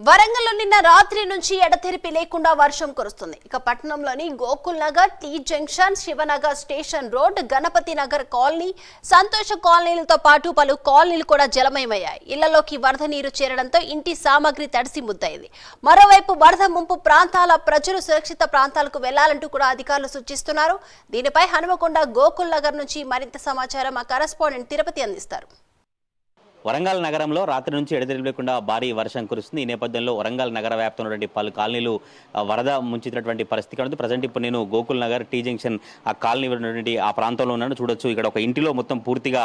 వరంగల్లో నిన్న రాత్రి నుంచి ఎడతెరిపి లేకుండా వర్షం కురుస్తుంది. ఇక పట్టణంలోని Gokul Nagar T junction Shivanagar station road Ganapathi Nagar colony Santosha కాలనీలతో పాటు పలు కాలనీలు కూడా జలమయమయ్యాయి. ఇళ్ళలోకి వరద నీరు చేరడంతో ఇంటి సామాగ్రి తడిసి ముద్దయింది. మరోవైపు వరద ముంపు ప్రాంతాల ప్రజలు సురక్షిత ప్రాంతాలకు వెళ్ళాలంటూ కూడా అధికారులు సూచిస్తున్నారు. దీనిపై హనుమకొండ గోకుల్ నగర్ నుంచి మరింత సమాచారం మా కరస్పాండెంట్ తిరుపతి అందిస్తారు. వరంగల్ నగరంలో రాత్రి నుంచి ఎడతెరిపి లేకుండా భారీ వర్షం కురుస్తుంది. ఈ నేపథ్యంలో వరంగల్ నగర వ్యాప్తంగా ఉన్నటువంటి పలు కాలనీలు వరద ముంచినటువంటి పరిస్థితి కనుక ప్రజెంట్ ఇప్పుడు నేను గోకుల్ నగర్ టీ జంక్షన్ ఆ కాలనీ ఉన్నటువంటి ఆ ప్రాంతంలో ఉన్నాను. చూడొచ్చు ఇక్కడ ఒక ఇంటిలో మొత్తం పూర్తిగా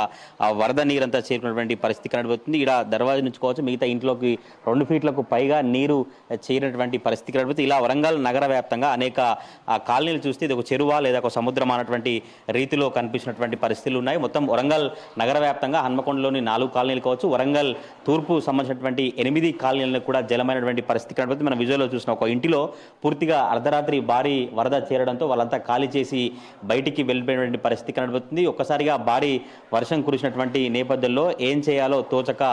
వరద నీరంతా చేరినటువంటి పరిస్థితి కనబడుతుంది. ఇక్కడ దర్వాజా నుంచుకోవచ్చు మిగతా ఇంట్లోకి రెండు ఫీట్లకు పైగా నీరు చేరినటువంటి పరిస్థితి కనబడుతుంది. ఇలా వరంగల్ నగర వ్యాప్తంగా అనేక ఆ, కాలనీలు చూస్తే ఇది ఒక చెరువ లేదా ఒక సముద్రం అన్నటువంటి రీతిలో కనిపించినటువంటి పరిస్థితులు ఉన్నాయి. మొత్తం వరంగల్ నగర వ్యాప్తంగా హన్మకొండలోని నాలుగు కాలనీలు కావచ్చు. వరంగల్ తూర్పు సంబంధించినటువంటి ఎనిమిది కాలనీలను కూడా జలమైనటువంటి పరిస్థితి కనబడుతుంది. మనం విజువల్లో చూసిన ఒక ఇంటిలో పూర్తిగా అర్ధరాత్రి భారీ వరద చేరడంతో వాళ్ళంతా ఖాళీ చేసి బయటికి వెళ్ళిపోయినటువంటి పరిస్థితి కనబడుతుంది. ఒక్కసారిగా భారీ వర్షం కురిసినటువంటి నేపథ్యంలో ఏం చేయాలో తోచక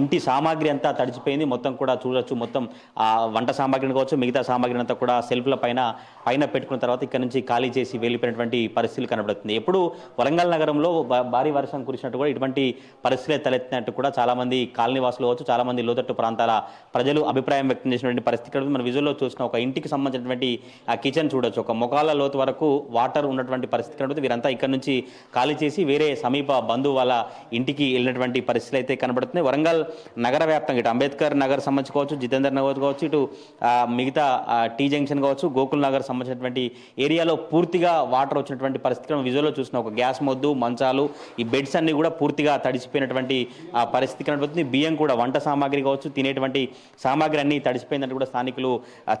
ఇంటి సామాగ్రి అంతా తడిచిపోయింది. మొత్తం కూడా చూడొచ్చు. మొత్తం ఆ వంట సామాగ్రిని కావచ్చు మిగతా సామాగ్రిని అంతా కూడా సెల్ఫ్ల పైన పైన పెట్టుకున్న తర్వాత ఇక్కడ నుంచి ఖాళీ చేసి వెళ్ళిపోయినటువంటి పరిస్థితులు కనబడుతుంది. ఎప్పుడు వరంగల్ నగరంలో భారీ వర్షం కురిసినట్టు కూడా ఇటువంటి పరిస్థితులే తలెత్తినట్టు కూడా కూడా చాలామంది కాలనీ వాసులు కావచ్చు లోతట్టు ప్రాంతాల ప్రజలు అభిప్రాయం వ్యక్తం చేసినటువంటి పరిస్థితి కనబడుతుంది. మన విజువల్లో చూసిన ఒక ఇంటికి సంబంధించినటువంటి ఆ కిచెన్ చూడొచ్చు. ఒక మొఖాల లోతు వరకు వాటర్ ఉన్నటువంటి పరిస్థితి కనబడుతుంది వీరంతా ఇక్కడ నుంచి ఖాళీ చేసి వేరే సమీప బంధువు వాళ్ళ ఇంటికి వెళ్ళినటువంటి పరిస్థితులు అయితే కనబడుతున్నాయి. వరంగల్ నగర వ్యాప్తంగా ఇటు అంబేద్కర్ నగర్ సంబంధించి కావచ్చు జితేందర్ నగర్ కావచ్చు ఇటు మిగతా టీ జంక్షన్ కావచ్చు గోకుల్ నగర్ సంబంధించినటువంటి ఏరియాలో పూర్తిగా వాటర్ వచ్చినటువంటి పరిస్థితి విజువల్లో చూసిన ఒక గ్యాస్ మొద్దు మంచాలు ఈ బెడ్స్ అన్ని కూడా పూర్తిగా తడిసిపోయినటువంటి పరిస్థితి కనబడుతుంది. బియ్యం కూడా వంట సామాగ్రి కావచ్చు తినేటువంటి సామాగ్రి అన్ని తడిసిపోయిందంటే కూడా స్థానికులు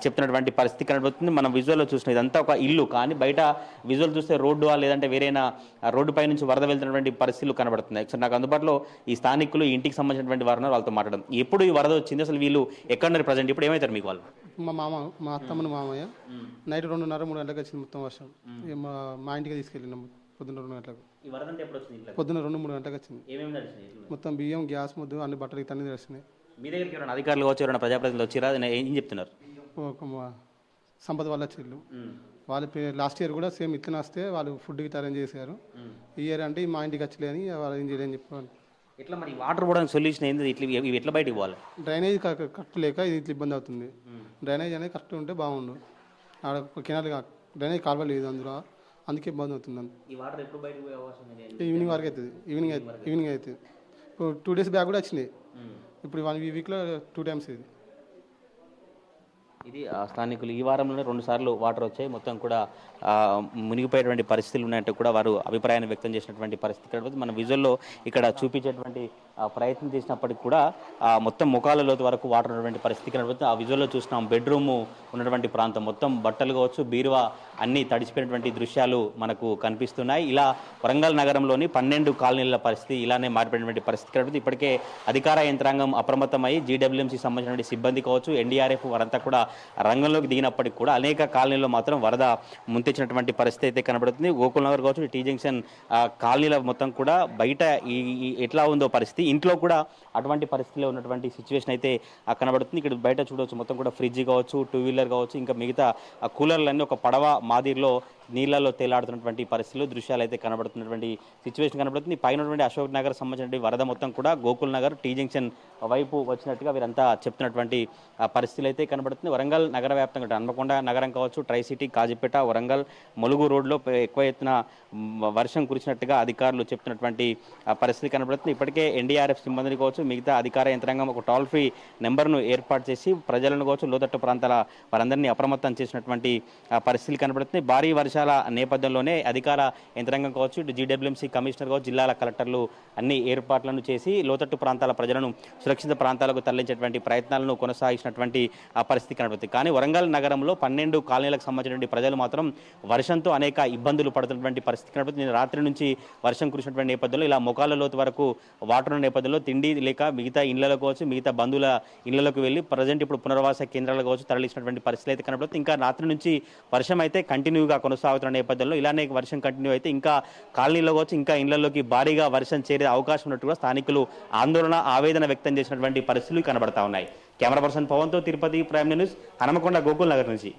చెప్తున్నటువంటి పరిస్థితి కనబడుతుంది. మనం విజువల్లో చూసిన ఇదంతా ఒక ఇల్లు. కానీ బయట విజువల్ చూస్తే రోడ్డు లేదంటే వేరేనా ఆ, రోడ్డు పై నుంచి వరద వెళ్తున్నటువంటి పరిస్థితులు కనబడుతున్నాయి. ఒకసారి నాకు అందుబాటులో ఈ స్థానికులు ఇంటికి సంబంధించినటువంటి వారు వాళ్ళతో మాట్లాడడం ఎప్పుడు ఈ వరద వచ్చింది? అసలు వీళ్ళు ఎక్కడున్నారు ప్రజెంట్? ఇప్పుడు ఏమవుతారు మీకు వాళ్ళు? మా మామ మా అత్తమ్మని మామయ్య. నైట్ రెండున్నర మూడు గంటలకు వచ్చింది మొత్తం వర్షం. మా ఇంటికి తీసుకెళ్ళినాం. పొద్దున్న రెండు గంటలకు. ఇంట్లో పొద్దున్న రెండు మూడు గంటలకు వచ్చింది. మొత్తం బియ్యం గ్యాస్ ముద్దు అన్ని బట్టలకి తన్ని తెస్తున్నాయి మీ దగ్గరికి ఎవరైనా అధికారులు కావచ్చు ఎవరైనా ప్రజాప్రతినిధులు వచ్చిరా ఏం చెప్తున్నారు? సంపద వాళ్ళ చెల్లు. వాళ్ళు లాస్ట్ ఇయర్ కూడా సేమ్ ఇట్లనే వస్తే వాళ్ళు ఫుడ్ గిట్ట అరేంజ్ చేశారు. ఈ ఇయర్ అంటే మా ఇంటికి వచ్చలే అని వాళ్ళు ఏం చేయలేని చెప్పారు ఎట్లా మరి వాటర్ పోవడానికి సొల్యూషన్ ఏంది? ఇట్లా ఇవి ఎట్లా బయటికి పోవాలి? డ్రైనేజ్ కరెక్ట్ లేక ఇది ఇట్లా ఇబ్బంది అవుతుంది. డ్రైనేజ్ అనేది కరెక్ట్ ఉంటే బాగుండు. ఆడ కెనాల్ డ్రైనేజ్ కాలువ లేదు అందులో. అందుకే ఇబ్బంది అవుతుంది అంత ఈ వాటర్ ఎప్పుడు బయటకు పోయే అవకాశం ఉంది ఈవినింగ్ వరకు అవుతుంది. ఈవినింగ్ అవుతుంది. ఈవినింగ్ అవుతుంది. ఇప్పుడు టూ డేస్ బ్యాక్ కూడా వచ్చినాయి ఇప్పుడు వన్ వీక్లో టూ టైమ్స్ ఇది. ఇది స్థానికులు ఈ వారంలోనే రెండు సార్లు వాటర్ వచ్చాయి. మొత్తం కూడా మునిగిపోయేటువంటి పరిస్థితులు ఉన్నాయంటూ కూడా వారు అభిప్రాయాన్ని వ్యక్తం చేసినటువంటి పరిస్థితి మన విజువల్లో ఇక్కడ చూపించేటువంటి ప్రయత్నం చేసినప్పటికి కూడా ఆ, మొత్తం ముఖాల లోతు వరకు వాటర్ ఉన్నటువంటి పరిస్థితి కనబడుతుంది. ఆ విజువల్లో చూసినాం బెడ్రూమ్ ఉన్నటువంటి ప్రాంతం మొత్తం బట్టలు కావచ్చు బీరువా అన్ని తడిచిపోయినటువంటి దృశ్యాలు మనకు కనిపిస్తున్నాయి. ఇలా వరంగల్ నగరంలోని పన్నెండు కాలనీల పరిస్థితి ఇలానే మారిపోయినటువంటి పరిస్థితి కనబడుతుంది. ఇప్పటికే అధికార యంత్రాంగం అప్రమత్తమై జీడబ్ల్యూఎంసీ సంబంధించినటువంటి సిబ్బంది కావచ్చు ఎన్డీఆర్ఎఫ్ వారంతా కూడా రంగంలోకి దిగినప్పటికీ కూడా అనేక కాలనీల్లో మాత్రం వరద ముంతెచ్చినటువంటి పరిస్థితి అయితే కనబడుతుంది. గోకుల్ నగర్ కావచ్చు టీ జంక్షన్ కాలనీల మొత్తం కూడా బయట ఈ ఎట్లా ఉందో పరిస్థితి ఇంట్లో కూడా అటువంటి పరిస్థితిలో ఉన్నటువంటి సిచ్యువేషన్ అయితే కనబడుతుంది. ఇక్కడ బయట చూడవచ్చు మొత్తం కూడా ఫ్రిడ్జ్ కావచ్చు టూ వీలర్ కావచ్చు ఇంకా మిగతా ఆ కూలర్లన్నీ ఒక పడవ మాదిరిలో నీళ్ళలో తేలాడుతున్నటువంటి పరిస్థితులు దృశ్యాలు అయితే కనబడుతున్నటువంటి సిచ్యువేషన్ కనబడుతుంది. పైన ఉన్నటువంటి అశోక్ నగర్ సంబంధించినటువంటి వరద మొత్తం కూడా గోకుల్ నగర్ టీ జంక్షన్ వైపు వచ్చినట్టుగా వీరంతా చెప్తున్నటువంటి ఆ, పరిస్థితులు అయితే కనబడుతుంది. వరంగల్ నగర వ్యాప్తంగా హన్మకొండ నగరం కావచ్చు ట్రై సిటీ కాజీపేట వరంగల్ ములుగు రోడ్లో ఎక్కువ ఎత్తున వర్షం కురిసినట్టుగా అధికారులు చెప్తున్నటువంటి ఆ, పరిస్థితి కనబడుతుంది. ఇప్పటికే ఎన్డీఆర్ఎఫ్ సిబ్బందిని కావచ్చు మిగతా అధికార యంత్రాంగం ఒక టోల్ ఫ్రీ నెంబర్ను ఏర్పాటు చేసి ప్రజలను కావచ్చు లోతట్టు ప్రాంతాల వారందరినీ అప్రమత్తం చేసినటువంటి ఆ, పరిస్థితులు కనబడుతున్నాయి. భారీ వర్షాల నేపథ్యంలోనే అధికార యంత్రాంగం కావచ్చు ఇటు జీడబ్ల్యూఎంసీ కమిషనర్ కావచ్చు జిల్లాల కలెక్టర్లు అన్ని ఏర్పాట్లను చేసి లోతట్టు ప్రాంతాల ప్రజలను సురక్షిత ప్రాంతాలకు తరలించేటువంటి ప్రయత్నాలను కొనసాగించినటువంటి ఆ పరిస్థితి కనబడుతుంది. కానీ వరంగల్ నగరంలో పన్నెండు కాలనీలకు సంబంధించినటువంటి ప్రజలు మాత్రం వర్షంతో అనేక ఇబ్బందులు పడుతున్నటువంటి పరిస్థితి కనబడుతుంది. రాత్రి నుంచి వర్షం కురిసినటువంటి నేపథ్యంలో ఇలా మొఖాల లోతు వరకు వాటర్ ఉన్న నేపథ్యంలో తిండి లేక మిగతా ఇళ్ళలో కావచ్చు మిగతా బంధువుల ఇళ్ళలోకి వెళ్ళి ప్రజెంట్ ఇప్పుడు పునర్వాస కేంద్రాలకు కావచ్చు తరలిసినటువంటి పరిస్థితి అయితే కనబడుతుంది. ఇంకా రాత్రి నుంచి వర్షం అయితే కంటిన్యూగా కొనసాగుతున్న నేపథ్యంలో ఇలానే వర్షం కంటిన్యూ అయితే ఇంకా కాలనీలో వచ్చి ఇంకా ఇళ్ళలోకి భారీగా వర్షం చేరే అవకాశం ఉన్నట్టు కూడా స్థానికులు ఆందోళన ఆవేదన వ్యక్తం చేసినటువంటి పరిస్థితులు కనబడతా ఉన్నాయి. కెమెరా పర్సన్ పవన్తో తిరుపతి ప్రైమ్ న్యూస్ హనమకొండ గోకుల్ నగర్ నుంచి.